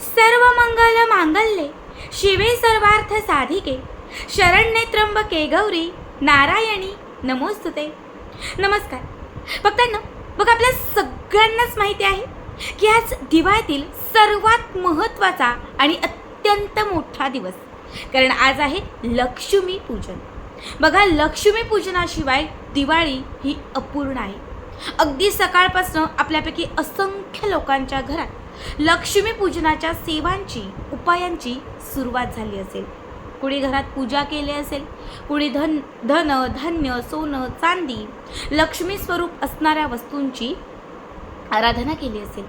सर्व मंगल मांगल्ये. शिवे सर्वार्थ साधिके. शरण्ये त्र्यंबके गौरी. नारायणी नमोस्तुते. नमस्कार. बघताय ना बघ आपल्या सगळ्यांनाच माहिती आहे की आज दिवाळीतील सर्वात महत्त्वाचा आणि अत्यंत मोठा दिवस. कारण आज आहे लक्ष्मी पूजन. बघा लक्ष्मी पूजनाशिवाय दिवाळी ही अपूर्ण आहे. अगदी सकाळपासून आपल्यापैकी असंख्य लोकांच्या घरात लक्ष्मीपूजनाच्या सेवांची उपायांची सुरुवात झाली असेल. कुणी घरात पूजा केली असेल कुणी धन धन धान्य सोनं चांदी लक्ष्मी स्वरूप असणाऱ्या वस्तूंची आराधना केली असेल.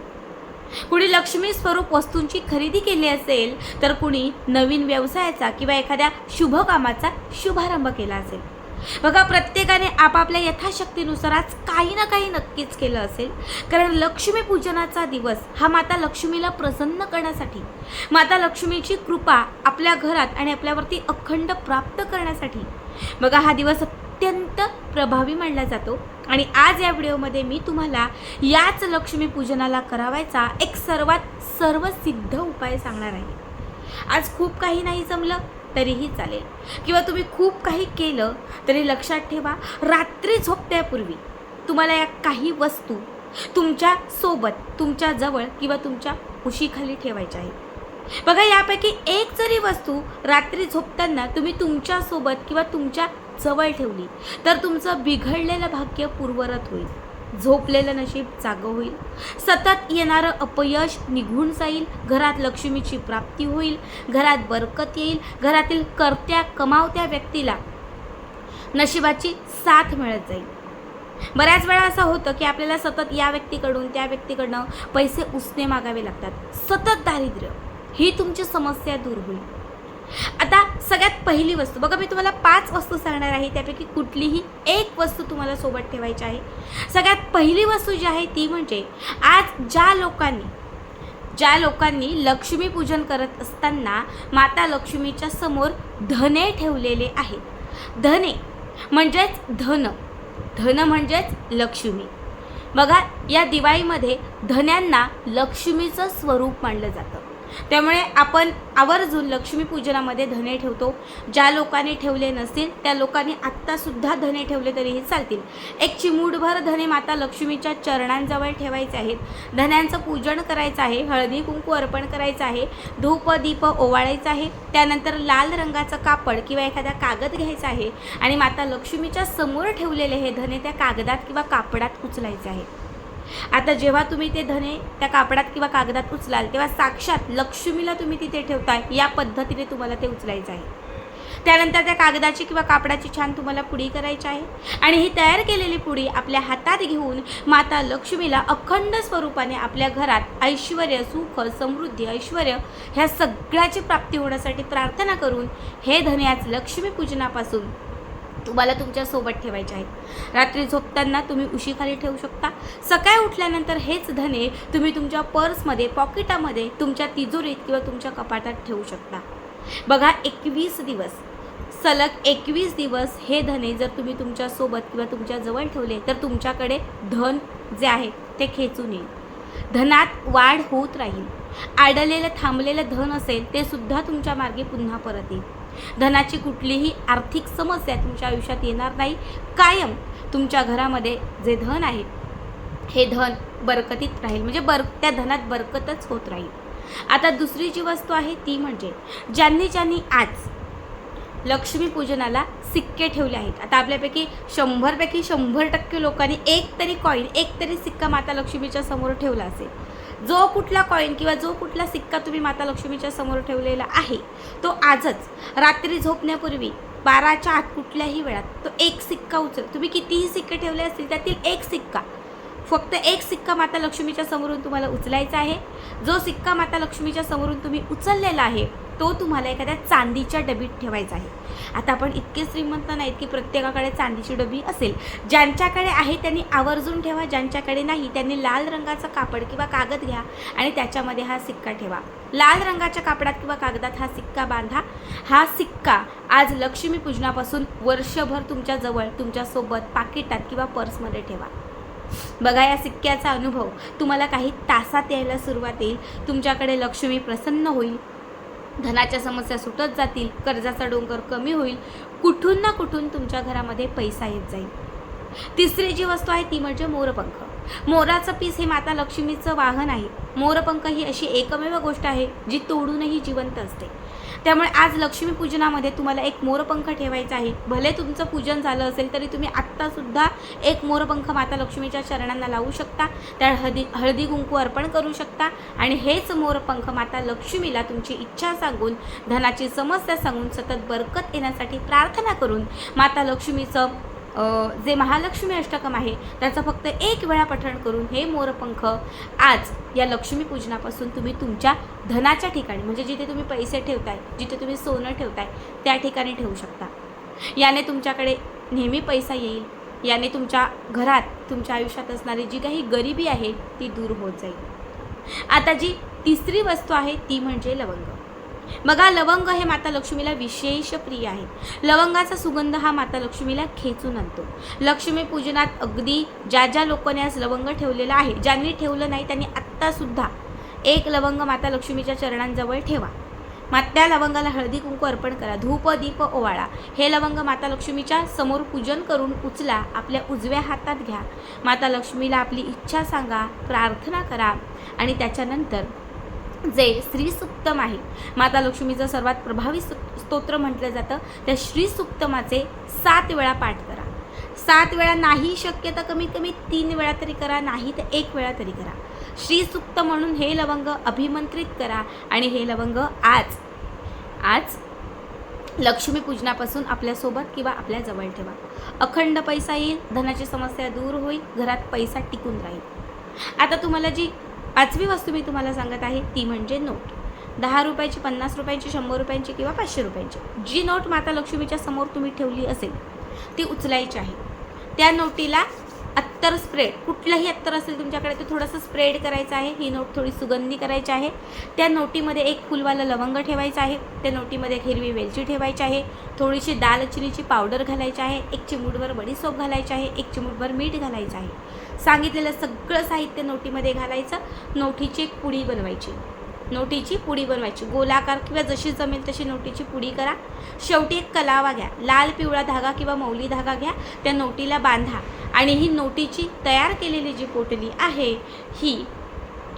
कुणी लक्ष्मी स्वरूप वस्तूंची खरेदी केली असेल तर कुणी नवीन व्यवसायाचा किंवा एखाद्या शुभ कामाचा शुभारंभ केला असेल. बघा प्रत्येकाने आपापल्या यथाशक्तीनुसार आज काही ना काही नक्कीच केलं असेल. कारण लक्ष्मी पूजनाचा दिवस हा माता लक्ष्मीला प्रसन्न करण्यासाठी माता लक्ष्मीची कृपा आपल्या घरात आणि आपल्यावरती अखंड प्राप्त करण्यासाठी बघा हा दिवस अत्यंत प्रभावी मानला जातो. आणि आज या व्हिडिओमध्ये मी तुम्हाला याच लक्ष्मी पूजनाला करावायचा एक सर्वात सर्वसिद्ध उपाय सांगणार आहे. आज खूप काही नाही जमलं. तरीही चालेल. किंवा तुम्ही खूप काही केलं तरी लक्षात ठेवा रात्री झोपण्यापूर्वी तुम्हाला या काही वस्तू तुमच्यासोबत तुमच्या जवळ किंवा तुमच्या उशीखाली ठेवायच्या आहेत. बघा यापैकी एक जरी वस्तू रात्री झोपताना तुम्ही तुमच्यासोबत किंवा तुमच्या जवळ ठेवली तर तुमचं बिघडलेलं भाग्य पूर्वरत होईल. झोपलेलं नशीब जागं होईल. सतत येणारं अपयश निघून जाईल. घरात लक्ष्मीची प्राप्ती होईल. घरात बरकत येईल. घरातील करत्या कमावत्या व्यक्तीला नशिबाची साथ मिळत जाईल. बऱ्याच वेळा असं होतं की आपल्याला सतत या व्यक्तीकडून त्या व्यक्तीकडनं पैसे उसने मागावे लागतात. सतत दारिद्र्य. ही तुमची समस्या दूर होईल. आता सगळ्यात पहिली वस्तू बघा मी तुम्हाला पाच वस्तू सांगणार आहे त्यापैकी कुठलीही एक वस्तू तुम्हाला सोबत ठेवायची आहे. सगळ्यात पहिली वस्तू जी आहे ती म्हणजे आज ज्या लोकांनी ज्या लोकांनी लक्ष्मीपूजन करत असताना माता लक्ष्मीच्या समोर धने ठेवलेले आहेत. धने म्हणजेच धन धन म्हणजेच लक्ष्मी. बघा या दिवाळीमध्ये धन्यांना लक्ष्मीचं स्वरूप मानलं जातं. त्यामुळे आपण आवर्जून लक्ष्मीपूजनामध्ये धने ठेवतो. ज्या लोकांनी ठेवले नसतील त्या लोकांनी आत्तासुद्धा धने ठेवले तरीही चालतील. एक चिमूटभर धने माता लक्ष्मीच्या चरणांजवळ ठेवायचे आहेत. धन्यांचं पूजन करायचं आहे हळदी कुंकू अर्पण करायचं आहे धूप दीप ओवाळायचं आहे. त्यानंतर लाल रंगाचं कापड किंवा एखादा कागद घ्यायचा आहे आणि माता लक्ष्मीच्या समोर ठेवलेले हे धने त्या कागदात किंवा कापडात उचलायचे आहे आता जेव्हा तुम्ही ते धने त्या कापडात किंवा कागदात उचलाल तेव्हा साक्षात लक्ष्मीला तुम्ही तिथे ठेवताय या पद्धतीने तुम्हाला ते उचलायचं आहे. त्यानंतर त्या कागदाची किंवा कापडाची छान तुम्हाला पुडी करायची आहे आणि ही तयार केलेली पुडी आपल्या हातात घेऊन माता लक्ष्मीला अखंड स्वरूपाने आपल्या घरात ऐश्वर सुख समृद्धी ऐश्वर ह्या सगळ्याची प्राप्ती होण्यासाठी प्रार्थना करून हे धने आज लक्ष्मीपूजनापासून तुम्हाला तुमच्यासोबत ठेवायचे आहेत. रात्री झोपताना तुम्ही उशीखाली ठेवू शकता. सकाळी उठल्यानंतर हेच धने तुम्ही तुमच्या पर्समध्ये पॉकेटामध्ये तुमच्या तिजोरीत किंवा तुमच्या कपाटात ठेवू शकता. बघा एकवीस दिवस. सलग एकवीस दिवस हे धने जर तुम्ही तुमच्यासोबत किंवा तुमच्याजवळ ठेवले तर तुमच्याकडे धन जे आहे ते खेचून येईल. धनात वाढ होत राहील. आडलेलं थांबलेलं धन असेल ते सुद्धा तुमच्या मार्गे पुन्हा परत येईल. धनाची कुठलीही आर्थिक समस्या तुमच्या आयुष्यात येणार नाही. कायम तुमच्या घरामध्ये जे धन आहे हे धन बरकतीत राहील. म्हणजे बर त्या धनात बरकतच होत राहील. आता दुसरी जी वस्तू आहे ती म्हणजे ज्यांनी ज्यांनी आज लक्ष्मीपूजनाला सिक्के ठेवले आहेत. आता आपल्यापैकी शंभरपैकी शंभर टक्के लोकांनी एक तरी कॉईन एक तरी सिक्का माता लक्ष्मीच्या समोर ठेवला असेल. जो कुठला कॉईन किंवा जो कुठला सिक्का तुम्ही माता लक्ष्मीच्या समोर ठेवलेला आहे तो आजच रात्री झोपण्यापूर्वी बाराच्या आत कुठल्याही वेळात तो एक सिक्का उचल. तुम्ही कितीही सिक्के ठेवले असतील त्यातील एक सिक्का फक्त एक सिक्का माता लक्ष्मीच्या समोरून तुम्हाला उचलायचा आहे. जो सिक्का माता लक्ष्मीच्या समोरून तुम्ही उचललेला आहे तो तुम्हाला एखाद्या चांदीच्या डबीत ठेवायचा आहे. आता आपण इतके श्रीमंत नाहीत की प्रत्येकाकडे चांदीची डबी असेल. ज्यांच्याकडे आहे त्यांनी आवर्जून ठेवा ज्यांच्याकडे नाही त्यांनी लाल रंगाचं कापड किंवा कागद घ्या आणि त्याच्यामध्ये हा सिक्का ठेवा. लाल रंगाच्या कापडात किंवा कागदात हा सिक्का बांधा. हा सिक्का आज लक्ष्मीपूजनापासून वर्षभर तुमच्याजवळ तुमच्यासोबत पाकिटात किंवा पर्समध्ये ठेवा. बघा या सिक्क्याचा अनुभव. तुम्हाला काही तासात यायला सुरुवात येईल. तुमच्याकडे लक्ष्मी प्रसन्न होईल. धनाच्या समस्या सुटत जातील कर्जाचा डोंगर कमी होईल कुठून ना कुठून तुमच्या घरामध्ये पैसा येत जाईल. तिसरी जी वस्तू आहे ती म्हणजे मोरपंख. मोराचं पीस हे माता लक्ष्मीचं वाहन आहे. मोरपंख ही अशी एकमेव गोष्ट आहे जी तोडूनही जिवंत असते. त्यामुळे आज लक्ष्मी पूजनामध्ये तुम्हाला एक मोरपंख ठेवायचा आहे. भले तुमचं पूजन झालं असेल तरी तुम्ही आत्तासुद्धा एक मोरपंख माता लक्ष्मीच्या चरणांना लावू शकता. त्या हळदी हळदी कुंकू अर्पण करू शकता. आणि हेच मोरपंख माता लक्ष्मीला तुमची इच्छा सांगून धनाची समस्या सांगून सतत बरकत येण्यासाठी प्रार्थना करून माता लक्ष्मीचं जे महालक्ष्मी अष्टकम आहे त्याचं फक्त एक वेळा पठण करून हे मोरपंख आज या लक्ष्मी पूजनापासून तुम्ही तुमच्या धनाच्या ठिकाणी म्हणजे जिथे तुम्ही पैसे ठेवताय जिथे तुम्ही सोनं ठेवताय त्या ठिकाणी ठेवू शकता. याने तुमच्याकडे नेहमी पैसा येईल याने तुमच्या घरात तुमच्या आयुष्यात असणारी जी काही गरिबी आहे ती दूर होत जाईल. आता जी तिसरी वस्तू आहे ती म्हणजे लवंग. बघा लवंग हे माता लक्ष्मीला विशेष प्रिय आहे. लवंगाचा सुगंध हा माता लक्ष्मीला खेचून आणतो. लक्ष्मी पूजनात अगदी ज्या ज्या लोकांनी आज लवंग ठेवलेलं आहे ज्यांनी ठेवलं नाही त्यांनी आत्तासुद्धा एक लवंग माता लक्ष्मीच्या चरणांजवळ ठेवा. मा त्या लवंगाला हळदी कुंकू अर्पण करा धूप दीप ओवाळा. हे लवंग माता लक्ष्मीच्या समोर पूजन करून उचला आपल्या उजव्या हातात घ्या. माता लक्ष्मीला आपली इच्छा सांगा प्रार्थना करा आणि त्याच्यानंतर जे श्रीसुक्तम आहे. माता लक्ष्मीचं सर्वात प्रभावी स्तोत्र म्हटलं जातं. त्या श्रीसुक्तमाचे सात वेळा पाठ करा. सात वेळा नाही शक्य तर कमीत कमी तीन वेळा तरी करा नाही तर एक वेळा तरी करा. श्रीसुक्त म्हणून हे लवंग अभिमंत्रित करा आणि हे लवंग आज आज लक्ष्मीपूजनापासून आपल्यासोबत किंवा आपल्या जवळ ठेवा. अखंड पैसा येईल धनाची समस्या दूर होईल घरात पैसा टिकून राहील. आता तुम्हाला जी पाचवी वस्तू मी तुम्हाला सांगत आहे ती म्हणजे नोट. दहा रुपयाची पन्नास रुपयांची शंभर रुपयांची किंवा पाचशे रुपयांची. जी नोट माता लक्ष्मीच्या समोर तुम्ही ठेवली असेल ती उचलायची आहे. त्या नोटीला अत्तर स्प्रेड कुठलंही अत्तर असेल तुमच्याकडे ते थोडंसं स्प्रेड करायचं आहे. ही नोट थोडी सुगंधी करायची आहे. त्या नोटीमध्ये एक फुलवालं लवंग ठेवायचं आहे. त्या नोटीमध्ये एक हिरवी वेलची ठेवायची आहे. थोडीशी दालचिनीची पावडर घालायची आहे. एक चिमूटभर बडीसोप घालायची आहे. एक चिमूटभर मीठ घालायचं आहे. सांगितलेलं सगळं साहित्य नोटीमध्ये घालायचं. नोटीची एक पुडी बनवायची. नोटीची पुडी बनवायची. गोलाकार किंवा जशी जमेल तशी नोटीची पुडी करा. शेवटी एक कलावा घ्या. लाल पिवळा धागा किंवा मौली धागा घ्या. त्या नोटीला बांधा. आणि ही नोटीची तयार केलेली जी पोटली आहे ही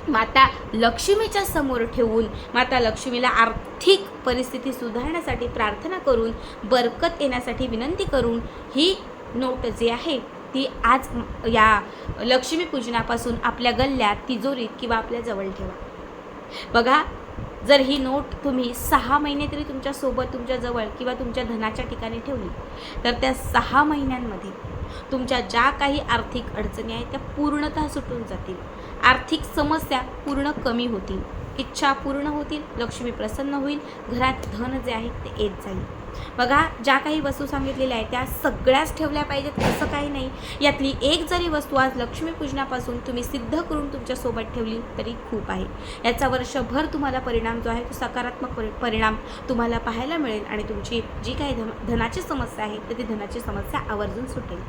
माता लक्ष्मीच्या समोर ठेवून माता लक्ष्मीला आर्थिक परिस्थिती सुधारण्यासाठी प्रार्थना करून बरकत येण्यासाठी विनंती करून ही नोट जी आहे ती आज या लक्ष्मीपूजनापासून आपल्या गल्ल्यात तिजोरीत किंवा आपल्या जवळ ठेवा. बघा जर ही नोट तुम्ही सहा महिने तरी तुमच्यासोबत तुमच्याजवळ किंवा तुमच्या धनाच्या ठिकाणी ठेवली तर त्या सहा महिन्यांमध्ये तुमच्या ज्या काही आर्थिक अडचणी आहेत त्या पूर्णतः सुटून जातील. आर्थिक समस्या पूर्ण कमी होतील. इच्छा पूर्ण होतील लक्ष्मी प्रसन्न होईल घरात धन जे आहे ते येत जाईल. बघा ज्या काही वस्तू सांगितलेल्या आहेत त्या सगळ्याच ठेवल्या पाहिजेत असं काही नाही. यातली एक जरी वस्तू आज लक्ष्मीपूजनापासून तुम्ही सिद्ध करून तुमच्यासोबत ठेवली तरी खूप आहे. याचा वर्षभर तुम्हाला परिणाम जो आहे तो सकारात्मक परि परिणाम तुम्हाला पाहायला मिळेल आणि तुमची जी काही धन धनाची समस्या आहे तर ती धनाची समस्या आवर्जून सुटेल.